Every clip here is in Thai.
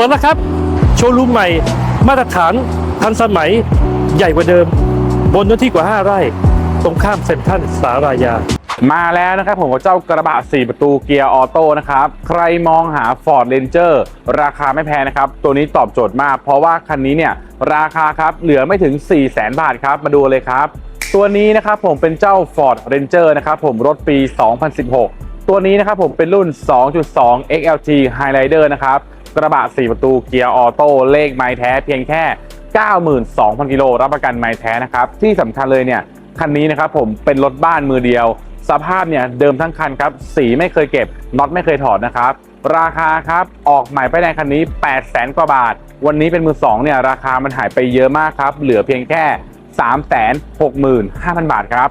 ปิดแล้วครับ โชว์รูมใหม่ มาตรฐานทันสมัยใหญ่กว่าเดิม บนเนื้อที่กว่า 5 ไร่ ตรงข้ามเซ็นทรัลสารายา มาแล้วนะครับผมกับเจ้ากระบะ 4 ประตูเกียร์ออโต้นะครับ ใครมองหา Ford Ranger ราคาไม่แพงนะครับ ตัวนี้ตอบโจทย์มาก เพราะว่าคันนี้เนี่ยราคาครับเหลือไม่ถึง 4 0 0 0 0 0บาทครับ มาดูเลยครับ ตัวนี้นะครับผมเป็นเจ้า Ford Ranger นะครับผมรถปี 2016 ตัวนี้นะครับผมเป็นรุ่น 2.2 XLT Highlander นะครับ กระบะ 4 ประตูเกียร์ออโต้เลขไม้แท้เพียงแค่ 92,000 กิโลรับประกันไม้แท้นะครับ ที่สำคัญเลยเนี่ยคันนี้นะครับผมเป็นรถบ้านมือเดียว สภาพเนี่ยเดิมทั้งคันครับ สีไม่เคยเก็บน็อตไม่เคยถอดนะครับ ราคาครับออกใหม่ป้ายแดงคันนี้ 8 0 0 0 0 0กว่าบาท วันนี้เป็นมือสองเนี่ยราคามันหายไปเยอะมากครับ เหลือเพียงแค่ 3 6 5 0 0 0 บาทครับ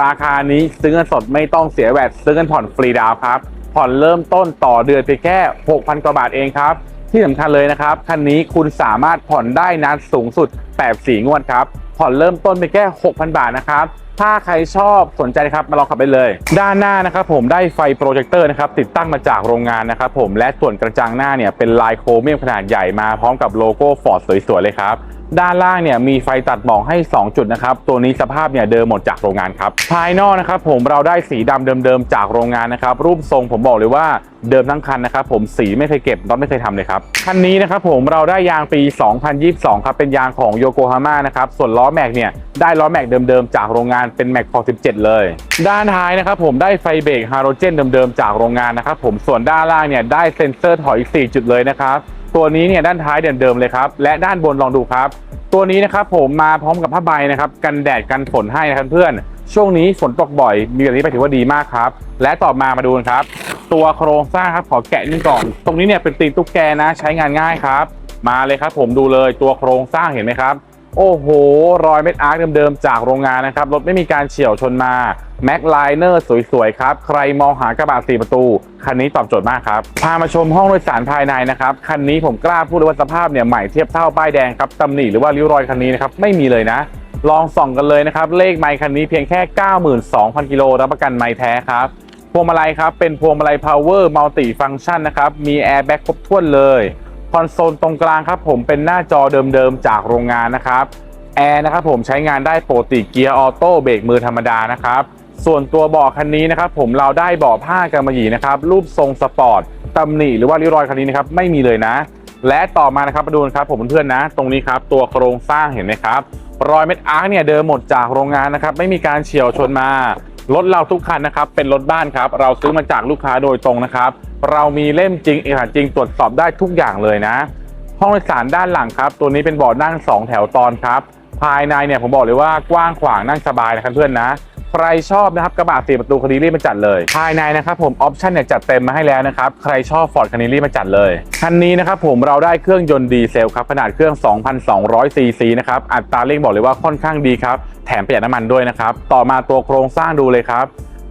ราคานี้ซื้อเงินสดไม่ต้องเสียแวดซื้อเงินผ่อนฟรีดาวครับ ผ่อนเริ่มต้นต่อเดือนเพียงแค่ 6,000 กว่าบาทเองครับ ที่สำคัญเลยนะครับ คันนี้คุณสามารถผ่อนได้นานสูงสุด8 4 งวดครับ ผ่อนเริ่มต้นไปแค่ 6,000 บาทนะครับ ถ้าใครชอบสนใจครับมาลองขับได้เลย ด้านหน้านะครับผมได้ไฟโปรเจคเตอร์นะครับติดตั้งมาจากโรงงานนะครับผมและส่วนกระจังหน้าเนี่ยเป็นลายโครเมียมขนาดใหญ่มาพร้อมกับโลโก้ฟอร์ดสวยๆเลยครับด้านล่างเนี่ยมีไฟตัดหมอกให้ 2 จุดนะครับ ตัวนี้สภาพเนี่ยเดิมหมดจากโรงงานครับ ภายนอกนะครับผมเราได้สีดำเดิมๆจากโรงงานนะครับ รูปทรงผมบอกเลยว่าเดิมทั้งคันนะครับผมสีไม่เคยเก็บน็อตไม่เคยทำเลยครับ คันนี้นะครับผมเราได้ยางปี 2022 ครับ เป็นยางของโยโกฮาม่านะครับ ส่วนล้อแม็กเนี่ยได้ล้อแม็กเดิมๆ จากโรงงานเป็นแม็กคอ17เลย ด้านท้ายนะครับผมได้ไฟเบรกฮาโลเจนเดิมๆ จากโรงงานนะครับผมส่วนด้านล่างเนี่ยได้เซ็นเซอร์ถอยอีก 4 จุดเลยนะครับตัวนี้เนี่ยด้านท้ายเดิมๆเลยครับและด้านบนลองดูครับ ตัวนี้นะครับผมมาพร้อมกับผ้าใบนะครับกันแดดกันฝนให้นะครับเพื่อนช่วงนี้ฝนตกบ่อย มีแบบนี้ไปถือว่าดีมากครับ และต่อมามาดูกันครับ ตัวโครงสร้างครับขอแกะนิดก่อน ตรงนี้เนี่ยเป็นตีนตุ๊กแกนะ ใช้งานง่ายครับ มาเลยครับผมดูเลยตัวโครงสร้างเห็นไหมครับ โอ้โห รอยเม็ดอาร์คเดิมๆ จากโรงงานนะครับ รถไม่มีการเฉี่ยวชนมาแม็กไลเนอร์สวยๆ ครับ ใครมองหากระบะสี่ประตู คันนี้ตอบโจทย์มากครับ พามาชมห้องโดยสารภายในนะครับ คันนี้ผมกล้าพูดเลยว่าสภาพเนี่ยใหม่เทียบเท่าป้ายแดงครับตำหนิหรือว่าริ้วรอยคันนี้นะครับไม่มีเลยนะ ลองส่องกันเลยนะครับ เลขไมค์คันนี้เพียงแค่ 92,000 กิโลรับประกันไมค์แท้ครับพวงมาลัยครับเป็นพวงมาลัย power multi function นะครับมีแอร์แบ็กครบถ้วนเลย คอนโซลตรงกลางครับผมเป็นหน้าจอเดิมๆจากโรงงานนะครับแอร์นะครับผมใช้งานได้ปกติเกียร์ออโต้เบรกมือธรรมดานะครับส่วนตัวเบาะคันนี้นะครับผมเราได้เบาะผ้ากำมะหยี่นะครับรูปทรงสปอร์ตตำหนิหรือว่าริ้วรอยคันนี้นะครับไม่มีเลยนะ และต่อมานะครับมาดูนะครับผมเพื่อนๆนะ ตรงนี้ครับตัวโครงสร้างเห็นไหมครับรอยเม็ดอาร์คเนี่ยเดิมหมดจากโรงงานนะครับไม่มีการเฉียวชนมา รถเราทุกคันนะครับ เป็นรถบ้านครับ เราซื้อมาจากลูกค้าโดยตรงนะครับ เรามีเล่มจริงเอกสารจริงตรวจสอบได้ทุกอย่างเลยนะ ห้องโดยสารด้านหลังครับ ตัวนี้เป็นเบาะนั่ง 2 แถวตอนครับ ภายในเนี่ยผมบอกเลยว่ากว้างขวางนั่งสบายนะครับเพื่อนนะ ใครชอบนะครับกระบะสี่ประตูคันนี้รีบมาจัดเลย ภายในนะครับผมออปชั่นเนี่ยจัดเต็มมาให้แล้วนะครับใครชอบฟอร์ดคันนี้รีบมาจัดเลยคันนี้นะครับผมเราได้เครื่องยนต์ดีเซลครับขนาดเครื่อง 2,200ซีซีนะครับอัตราเร่งบอกเลยว่าค่อนข้างดีครับแถมประหยัดน้ำมันด้วยนะครับต่อมาตัวโครงสร้างดูเลยครับ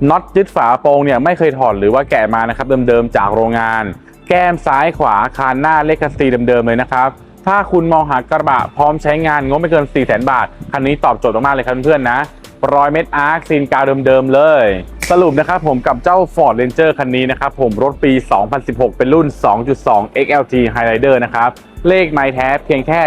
น็อตยึดฝาโปรงเนี่ยไม่เคยถอดหรือว่าแกะมานะครับเดิมๆจากโรงงาน แก้มซ้ายขวาคานหน้าเลขซีเดิมๆเลยนะครับถ้าคุณมองหากระบะพร้อมใช้งานงบไม่เกิน 4 0 0 0 0 0 บาท คันนี้ตอบโจทย์มากๆเลยครับเพื่อนๆนะ ร้อยเม็ดอาร์คซีนกาวเดิมๆเลย สรุปนะครับผมกับเจ้า Ford Ranger คันนี้นะครับผมรถปี 2016 เป็นรุ่น 2.2 XLT Highlander นะครับ เลขไมล์แท้เพียงแค่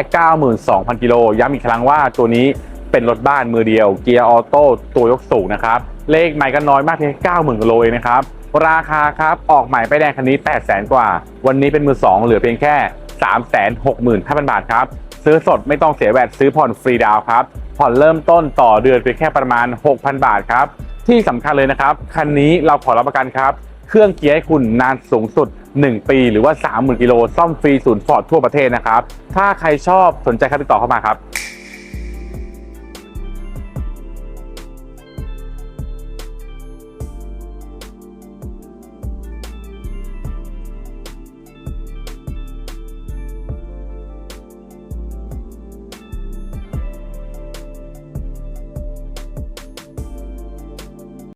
92,000 กิโล ย้ำอีกครั้งว่าตัวนี้เป็นรถบ้านมือเดียว เกียร์ออโต้ตัวยกสูงนะครับ เลขไมล์ก็น้อยมากเพียงแค่90,000กิโลเองนะครับ ราคาครับออกใหม่ไปแดงคันนี้ 800,000 กว่า วันนี้เป็นมือ 2 เหลือเพียงแค่365,000 บาทครับ ซื้อสดไม่ต้องเสียแวดซื้อผ่อนฟรีดาวครับ ผ่อนเริ่มต้นต่อเดือนเพียงแค่ประมาณ 6,000 บาทครับ ที่สำคัญเลยนะครับ คันนี้เราขอรับประกันครับ เครื่องเกียร์ให้คุณนานสูงสุด 1 ปี หรือว่า 30,000กิโลซ่อมฟรีศูนย์ฟอร์ดทั่วประเทศนะครับ ถ้าใครชอบสนใจครับติดต่อเข้ามาครับ